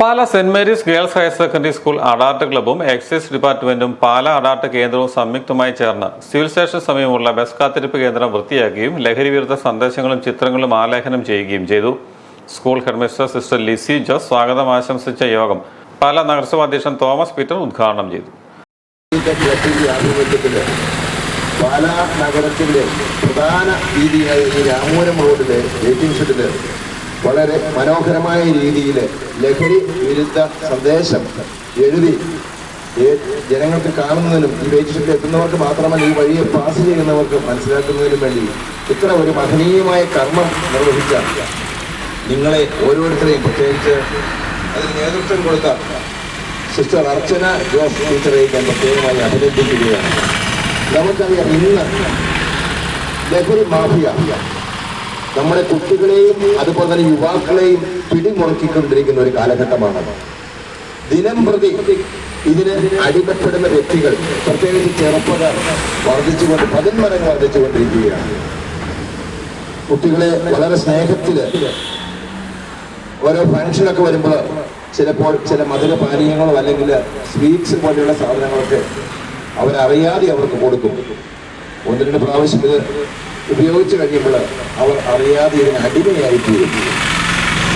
Pala saint Mary's girls higher secondary school അഡാർട്ട് ക്ലബ്ബും excise ഡിപ്പാർട്ട്മെന്റും പാല അഡാർട്ട് കേന്ദ്രവും സംയുക്തമായി ചേർന്ന് സിവിൽ സ്റ്റേഷൻ സമയമുള്ള ബസ് കാത്തിരിപ്പ് കേന്ദ്രം വൃത്തിയാക്കുകയും ലഹരി വിരുദ്ധ സന്ദേശങ്ങളും ചിത്രങ്ങളും ആലേഖനം ചെയ്യുകയും ചെയ്തു. School headmistress sister Lissy Jose സ്വാഗതം ആശംസിച്ച യോഗം പാല നഗരസഭാ അധ്യക്ഷൻ തോമസ് പീറ്റർ ഉദ്ഘാടനം ചെയ്തു. പാലാ നഗരത്തിന്റെ പ്രധാന രീതിയായ ഈ രാമൂരം റോഡിലെ വെയിറ്റിംഗ് ഷെഡിൽ വളരെ മനോഹരമായ രീതിയിൽ ലഹരി വിരുദ്ധ സന്ദേശം എഴുതി ജനങ്ങൾക്ക് കാണുന്നതിനും ഈ ഷെഡിൽ എത്തുന്നവർക്ക് മാത്രമല്ല ഈ വഴിയെ പാസ് ചെയ്യുന്നവർക്ക് മനസ്സിലാക്കുന്നതിനും വേണ്ടി ഇത്ര ഒരു മഹനീയമായ കർമ്മം നിർവഹിച്ച നിങ്ങളെ ഓരോരുത്തരെയും പ്രത്യേകിച്ച് അതിന് നേതൃത്വം കൊടുത്ത സിസ്റ്റർ അർച്ചന ജോസ് ടീച്ചറെ ഞാൻ പ്രത്യേകമായി അഭിനന്ദിക്കുകയാണ്. നമുക്കറിയാം ഇന്ന് ലഹരി മാഫിയ നമ്മുടെ കുട്ടികളെയും അതുപോലെ തന്നെ യുവാക്കളെയും പിടിമുറക്കിക്കൊണ്ടിരിക്കുന്ന ഒരു കാലഘട്ടമാണ്. ദിനം പ്രതി ഇതിന് അടിമപ്പെടുന്ന വ്യക്തികൾ പ്രത്യേകിച്ച് ചെറുപ്പക്കാർ വർദ്ധിച്ചുകൊണ്ട് പതിന്മടങ്ങ് വർദ്ധിച്ചുകൊണ്ടിരിക്കുകയാണ്. കുട്ടികളെ വളരെ സ്നേഹത്തിൽ ഓരോ ഫങ്ഷനൊക്കെ വരുമ്പോൾ ചിലപ്പോൾ ചില മധുര പാനീയങ്ങളോ അല്ലെങ്കിൽ സ്വീറ്റ്സ് പോലെയുള്ള സാധനങ്ങളൊക്കെ അവരറിയാതെ അവർക്ക് കൊടുക്കും. ഒന്ന് രണ്ട് പ്രാവശ്യം ഇത് ഉപയോഗിച്ച് കഴിയുമ്പോൾ അവർ അറിയാതെ ഇതിന് അടിമയായി തീരും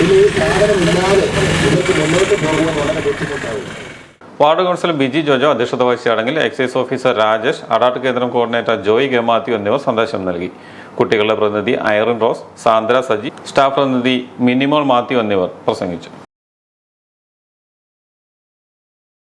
ഇനി ഈ സാധനം ഇല്ലാതെ ഇവർക്ക് മുന്നോട്ട് പോകുവാൻ വളരെ ബുദ്ധിമുട്ടാവും. വാർഡ് കൗൺസിലർ ബിജി ജോജോ അധ്യക്ഷത വഹിച്ച ചടങ്ങിൽ എക്സൈസ് ഓഫീസർ രാജേഷ് അഡാർട്ട് കേന്ദ്രം കോർഡിനേറ്റർ ജോയ് ഗമാത്തി എന്നിവർ സന്ദേശം നൽകി. കുട്ടികളുടെ പ്രതിനിധി Irene Rose Sandra Saji staff പ്രതിനിധി മിനിമോൾ മാത്യു എന്നിവർ പ്രസംഗിച്ചു.